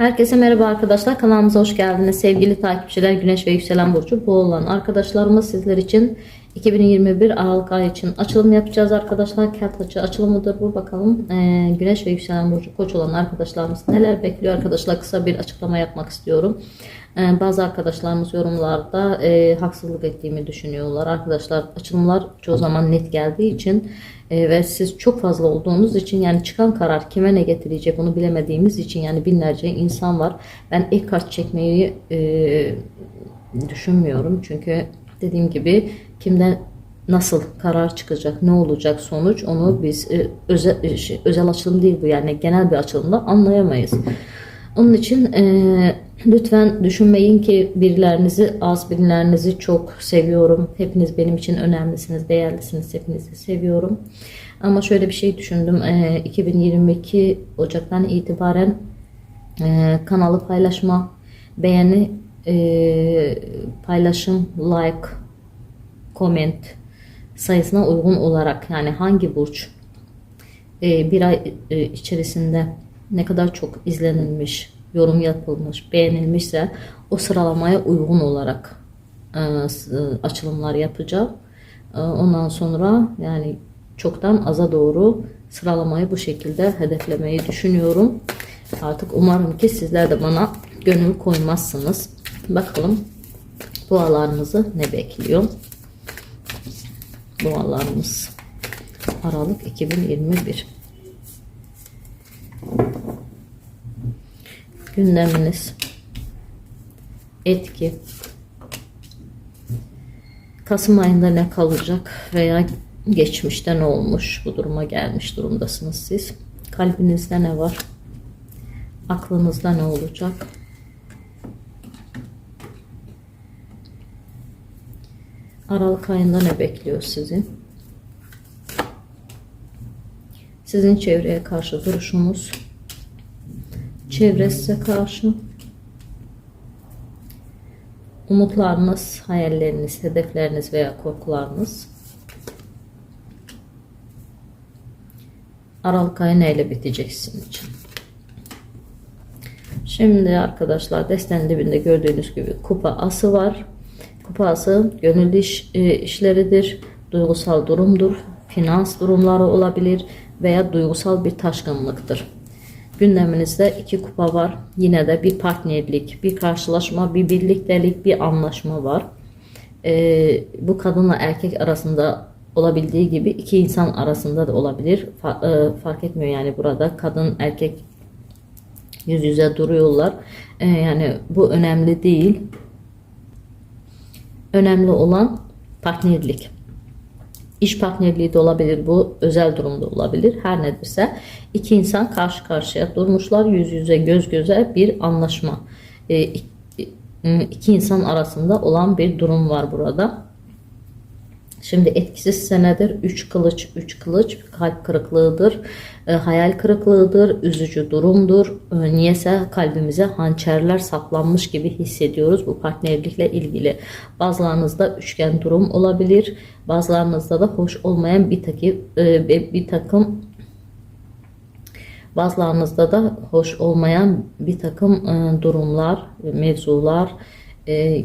Herkese merhaba arkadaşlar. Kanalımıza hoş geldiniz. Sevgili takipçiler Güneş ve Yükselen Burcu bu olan arkadaşlarımız sizler için 2021 Aralık ayı için açılım yapacağız arkadaşlar. Kart açı açılımıdır bu. Bakalım Ee, Güneş ve Yükselen Burcu koç olan arkadaşlarımız neler bekliyor arkadaşlar. Kısa bir açıklama yapmak istiyorum. Ee, bazı arkadaşlarımız yorumlarda e, haksızlık ettiğimi düşünüyorlar. Arkadaşlar açılımlar çoğu zaman net geldiği için e, ve siz çok fazla olduğunuz için yani çıkan karar kime ne getirecek bunu bilemediğimiz için yani binlerce insan var. Ben ilk kart çekmeyi e, düşünmüyorum çünkü dediğim gibi kimden nasıl karar çıkacak, ne olacak sonuç onu biz e, özel e, şey, özel açılım değil bu yani genel bir açılımda anlayamayız. Onun için e, lütfen düşünmeyin ki birilerinizi az birilerinizi çok seviyorum. Hepiniz benim için önemlisiniz, değerlisiniz. Hepinizi seviyorum. Ama şöyle bir şey düşündüm. E, 2022 Ocak'tan itibaren e, kanalı paylaşma, beğeni, e, paylaşım, like, comment sayısına uygun olarak yani hangi burç e, bir ay e, içerisinde ne kadar çok izlenilmiş, yorum yapılmış, beğenilmişse o sıralamaya uygun olarak e, e, açılımlar yapacağım. E, Ondan sonra yani çoktan aza doğru sıralamayı bu şekilde hedeflemeyi düşünüyorum. Artık umarım ki sizler de bana gönül koymazsınız. Bakalım dualarınızı ne bekliyor? Dualarımız Aralık 2021 gündeminiz. Etki. Kasım ayında ne kalacak veya geçmişte ne olmuş? Bu duruma gelmiş durumdasınız siz. Kalbinizde ne var? Aklınızda ne olacak? Aralık ayında ne bekliyor sizi sizin çevreye karşı duruşunuz çevre size karşı umutlarınız, hayalleriniz, hedefleriniz veya korkularınız Aralık ayı neyle bitecek sizin için? Şimdi arkadaşlar destenin dibinde gördüğünüz gibi kupa ası var. Kupa ası gönüllü iş, e, işleridir, duygusal durumdur, finans durumları olabilir veya duygusal bir taşkınlıktır. Gündeminizde iki kupa var. Yine de bir partnerlik, bir karşılaşma, bir birliktelik, bir anlaşma var. Ee, bu kadınla erkek arasında olabildiği gibi iki insan arasında da olabilir. Fa- e, fark etmiyor yani burada kadın erkek yüz yüze duruyorlar. Ee, yani bu önemli değil. Önemli olan partnerlik. İş partnerliği de olabilir bu, özel durumda olabilir. Her nedirse iki insan karşı karşıya durmuşlar, yüz yüze göz göze bir anlaşma. İk- iki insan arasında olan bir durum var burada. Şimdi etkisiz senedir 3 kılıç, 3 kılıç kalp kırıklığıdır, e, hayal kırıklığıdır, üzücü durumdur. E, niyese kalbimize hançerler saplanmış gibi hissediyoruz bu partnerlikle ilgili. Bazılarınızda üçgen durum olabilir, bazılarınızda da hoş olmayan bir takım bir, bir takım Bazılarınızda da hoş olmayan bir takım e, durumlar, mevzular, e,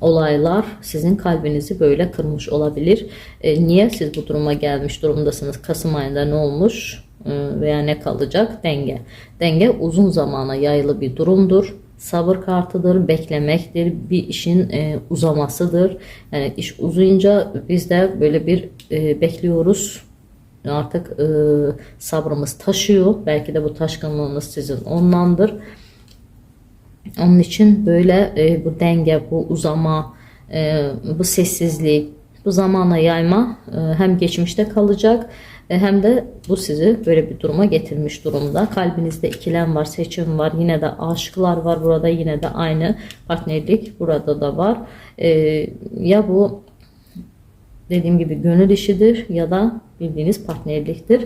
olaylar sizin kalbinizi böyle kırmış olabilir. E, niye siz bu duruma gelmiş durumdasınız? Kasım ayında ne olmuş E, veya ne kalacak? Denge. Denge uzun zamana yayılı bir durumdur. Sabır kartıdır, beklemektir, bir işin e, uzamasıdır. Yani iş uzayınca biz de böyle bir e, bekliyoruz. Artık e, sabrımız taşıyor. Belki de bu taşkınlığınız sizin ondandır. Onun için böyle e, bu denge, bu uzama, e, bu sessizlik, bu zamana yayma e, hem geçmişte kalacak e, hem de bu sizi böyle bir duruma getirmiş durumda. Kalbinizde ikilem var, seçim var, yine de aşıklar var burada, yine de aynı partnerlik burada da var. E, ya bu dediğim gibi gönül işidir ya da bildiğiniz partnerliktir.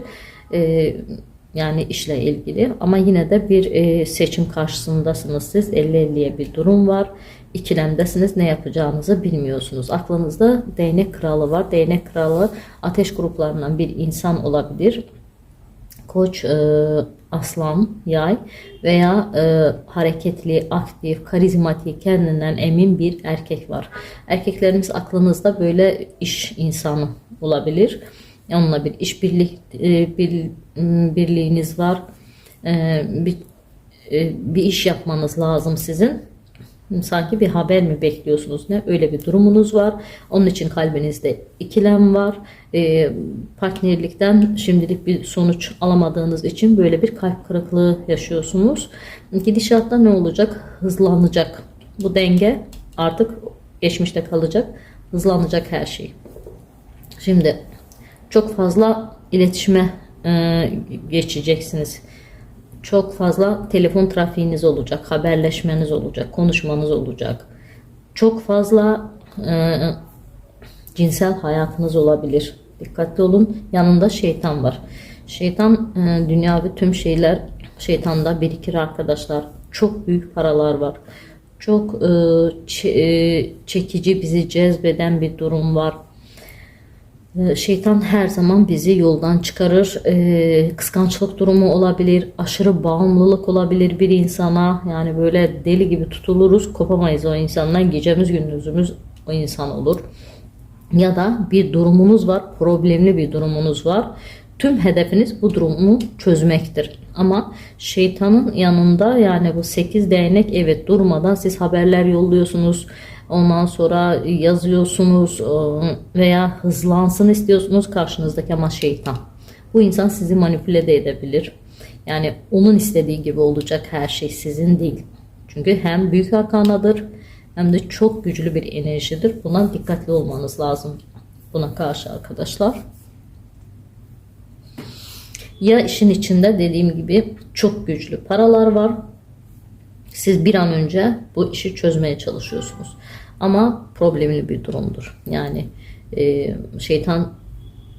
E, yani işle ilgili. Ama yine de bir e, seçim karşısındasınız siz. 50-50'ye bir durum var. İkilemdesiniz. Ne yapacağınızı bilmiyorsunuz. Aklınızda değnek kralı var. Değnek kralı ateş gruplarından bir insan olabilir. Koç, e, aslan, yay veya e, hareketli, aktif, karizmatik, kendinden emin bir erkek var. Erkeklerimiz aklınızda böyle iş insanı olabilir. Onunla bir iş birlik, e, bir, birliğiniz var. E, bir, e, bir iş yapmanız lazım sizin. Sanki bir haber mi bekliyorsunuz ne? Öyle bir durumunuz var. Onun için kalbinizde ikilem var. Partnerlikten şimdilik bir sonuç alamadığınız için böyle bir kalp kırıklığı yaşıyorsunuz. Gidişatta ne olacak? Hızlanacak. Bu denge artık geçmişte kalacak. Hızlanacak her şey. Şimdi çok fazla iletişime e, geçeceksiniz. Çok fazla telefon trafiğiniz olacak, haberleşmeniz olacak, konuşmanız olacak. Çok fazla e, cinsel hayatınız olabilir. Dikkatli olun. Yanında şeytan var. Şeytan e, dünyavi tüm şeyler şeytanda birikir arkadaşlar. Çok büyük paralar var. Çok e, e, çekici, bizi cezbeden bir durum var. Ee, Şeytan her zaman bizi yoldan çıkarır. Ee, kıskançlık durumu olabilir, aşırı bağımlılık olabilir bir insana. Yani böyle deli gibi tutuluruz, kopamayız o insandan. Gecemiz gündüzümüz o insan olur. Ya da bir durumunuz var, problemli bir durumunuz var. Tüm hedefiniz bu durumu çözmektir. Ama şeytanın yanında yani bu 8 değnek evet durmadan siz haberler yolluyorsunuz. Ondan sonra yazıyorsunuz e, veya hızlansın istiyorsunuz karşınızdaki ama şeytan. Bu insan sizi manipüle de edebilir. Yani onun istediği gibi olacak her şey sizin değil. Çünkü hem büyük arkanadır hem de çok güçlü bir enerjidir. Buna dikkatli olmanız lazım. Buna karşı arkadaşlar. Ya işin içinde dediğim gibi çok güçlü paralar var. Siz bir an önce bu işi çözmeye çalışıyorsunuz. Ama problemli bir durumdur. Yani e, şeytan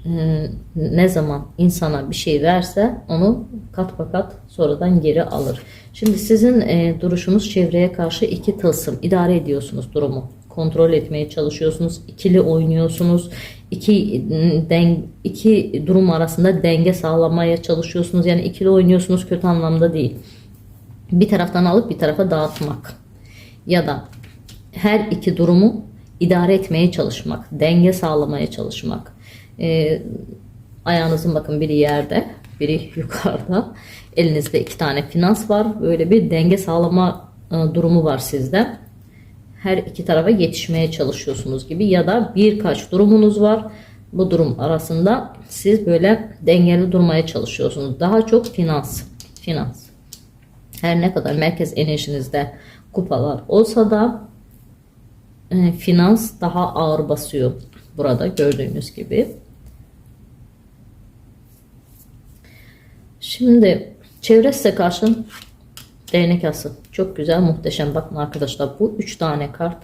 e, ne zaman insana bir şey verse onu kat kat sonradan geri alır. Şimdi sizin e, duruşunuz çevreye karşı iki tılsım idare ediyorsunuz durumu. Kontrol etmeye çalışıyorsunuz. ikili oynuyorsunuz. iki den, iki durum arasında denge sağlamaya çalışıyorsunuz. Yani ikili oynuyorsunuz kötü anlamda değil. Bir taraftan alıp bir tarafa dağıtmak. Ya da her iki durumu idare etmeye çalışmak, denge sağlamaya çalışmak. Ee, ayağınızın bakın biri yerde, biri yukarıda. Elinizde iki tane finans var. Böyle bir denge sağlama e, durumu var sizde. Her iki tarafa yetişmeye çalışıyorsunuz gibi ya da birkaç durumunuz var. Bu durum arasında siz böyle dengeli durmaya çalışıyorsunuz. Daha çok finans, finans. Her ne kadar merkez enerjinizde kupalar olsa da e, finans daha ağır basıyor burada gördüğünüz gibi. Şimdi çevre size karşı değnek ası. Çok güzel muhteşem. Bakın arkadaşlar bu üç tane kart.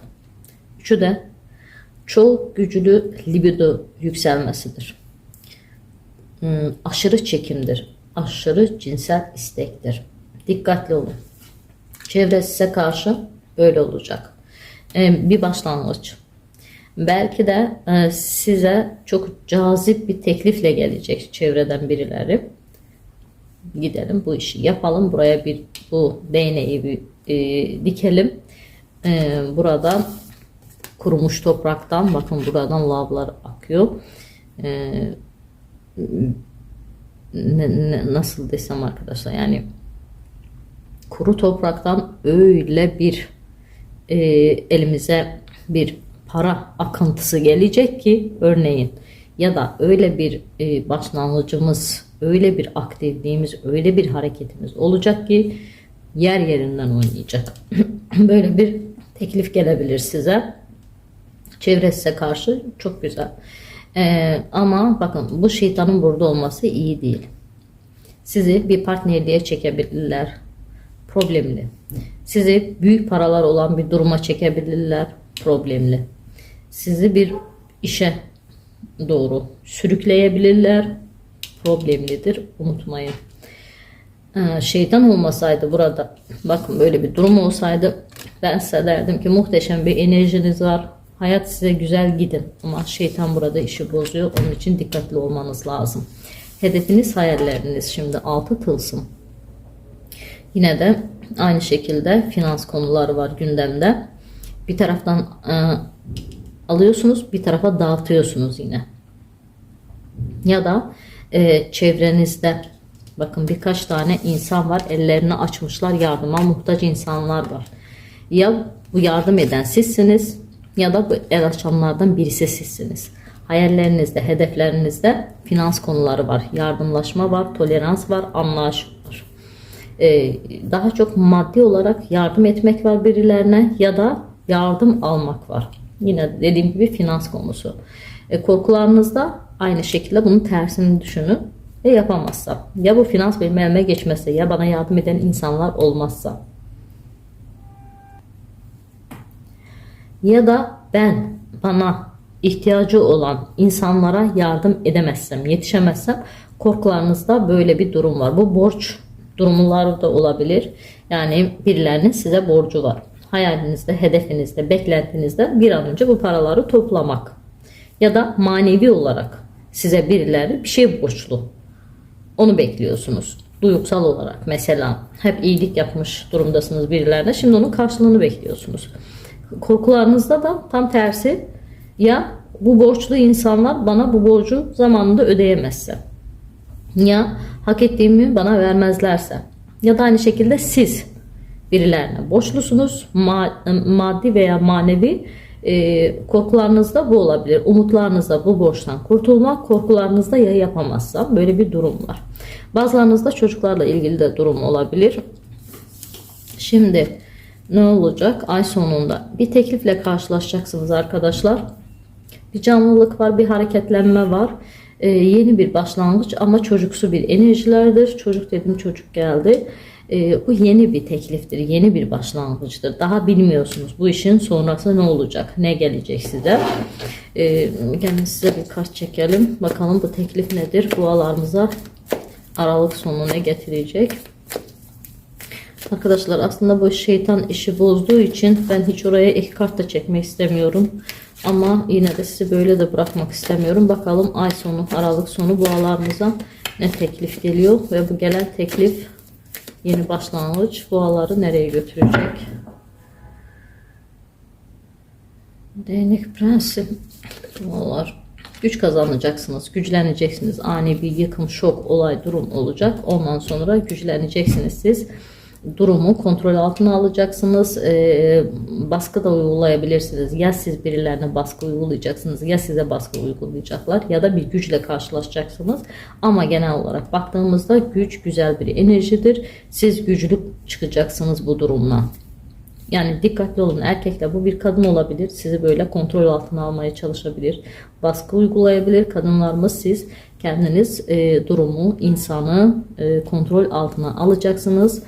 Üçü de çok güçlü libido yükselmesidir. Hmm, aşırı çekimdir. Aşırı cinsel istektir. Dikkatli olun. Çevre size karşı böyle olacak. Ee, bir başlangıç. Belki de e, size çok cazip bir teklifle gelecek çevreden birileri. Gidelim bu işi yapalım. Buraya bir bu değneği bir e, dikelim. E, burada kurumuş topraktan bakın buradan lavlar akıyor. E, ne, ne, nasıl desem arkadaşlar yani kuru topraktan öyle bir e, elimize bir para akıntısı gelecek ki örneğin ya da öyle bir e, başlangıcımız, öyle bir aktifliğimiz, öyle bir hareketimiz olacak ki yer yerinden oynayacak. Böyle bir teklif gelebilir size. Çevre size karşı çok güzel. E, ama bakın bu şeytanın burada olması iyi değil. Sizi bir partnerliğe çekebilirler. Problemli. Sizi büyük paralar olan bir duruma çekebilirler. Problemli. Sizi bir işe doğru sürükleyebilirler. Problemlidir. Unutmayın. Ee, şeytan olmasaydı burada bakın böyle bir durum olsaydı ben size derdim ki muhteşem bir enerjiniz var. Hayat size güzel gidin ama şeytan burada işi bozuyor. Onun için dikkatli olmanız lazım. Hedefiniz hayalleriniz. Şimdi altı tılsım. Yine de aynı şekilde finans konuları var gündemde. Bir taraftan e, alıyorsunuz, bir tarafa dağıtıyorsunuz yine. Ya da e, çevrenizde bakın birkaç tane insan var, ellerini açmışlar, yardıma muhtaç insanlar var. Ya bu yardım eden sizsiniz ya da bu el açanlardan birisi sizsiniz. Hayallerinizde, hedeflerinizde finans konuları var, yardımlaşma var, tolerans var, anlayış var. Ee, daha çok maddi olarak yardım etmek var birilerine ya da yardım almak var. Yine dediğim gibi finans konusu. E, korkularınızda aynı şekilde bunun tersini düşünün ve yapamazsam ya bu finans benim elime ya bana yardım eden insanlar olmazsa ya da ben bana ihtiyacı olan insanlara yardım edemezsem, yetişemezsem korkularınızda böyle bir durum var. Bu borç durumları da olabilir. Yani birilerinin size borcu var. Hayalinizde, hedefinizde, beklentinizde bir an önce bu paraları toplamak. Ya da manevi olarak size birileri bir şey borçlu. Onu bekliyorsunuz. Duygusal olarak mesela hep iyilik yapmış durumdasınız birilerine. Şimdi onun karşılığını bekliyorsunuz. Korkularınızda da tam tersi ya bu borçlu insanlar bana bu borcu zamanında ödeyemezse ya hak ettiğimi bana vermezlerse ya da aynı şekilde siz birilerine borçlusunuz ma- maddi veya manevi e, korkularınızda bu olabilir. Umutlarınızda bu borçtan kurtulmak, korkularınızda ya yapamazsam böyle bir durum var. Bazılarınızda çocuklarla ilgili de durum olabilir. Şimdi ne olacak? Ay sonunda bir teklifle karşılaşacaksınız arkadaşlar. Bir canlılık var, bir hareketlenme var. Ee, yeni bir başlangıç ama çocuksu bir enerjilerdir. Çocuk dedim çocuk geldi. Ee, bu yeni bir tekliftir, yeni bir başlangıçtır. Daha bilmiyorsunuz bu işin sonrası ne olacak, ne gelecek size. Ee, gelin size bir kart çekelim. Bakalım bu teklif nedir? Dualarımıza Aralık sonu ne getirecek? Arkadaşlar aslında bu şeytan işi bozduğu için ben hiç oraya ek kart da çekmek istemiyorum. Ama yine de sizi böyle de bırakmak istemiyorum. Bakalım ay sonu, Aralık sonu boğalarımıza ne teklif geliyor ve bu gelen teklif yeni başlangıç boğaları nereye götürecek? Değnek prensi boğalar. Güç kazanacaksınız, güçleneceksiniz. Ani bir yıkım, şok, olay, durum olacak. Ondan sonra güçleneceksiniz siz durumu kontrol altına alacaksınız. E, baskı da uygulayabilirsiniz. Ya siz birilerine baskı uygulayacaksınız ya size baskı uygulayacaklar ya da bir güçle karşılaşacaksınız. Ama genel olarak baktığımızda güç güzel bir enerjidir. Siz güçlü çıkacaksınız bu durumla. Yani dikkatli olun erkekler bu bir kadın olabilir. Sizi böyle kontrol altına almaya çalışabilir. Baskı uygulayabilir. Kadınlarımız siz kendiniz e, durumu, insanı e, kontrol altına alacaksınız.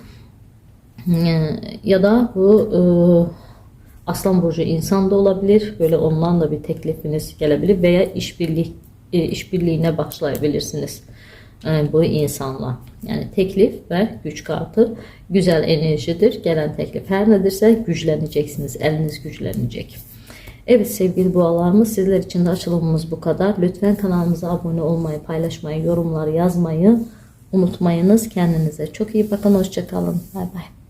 Ee, ya da bu e, Aslan burcu insan da olabilir. Böyle ondan da bir teklifiniz gelebilir veya işbirliği e, işbirliğine başlayabilirsiniz. E, bu insanla. Yani teklif ve güç kartı güzel enerjidir. Gelen teklif her nedirse güçleneceksiniz. Eliniz güçlenecek. Evet sevgili boğalarımız sizler için de açılımımız bu kadar. Lütfen kanalımıza abone olmayı, paylaşmayı, yorumlar yazmayı unutmayınız. Kendinize çok iyi bakın. Hoşçakalın. Bay bay.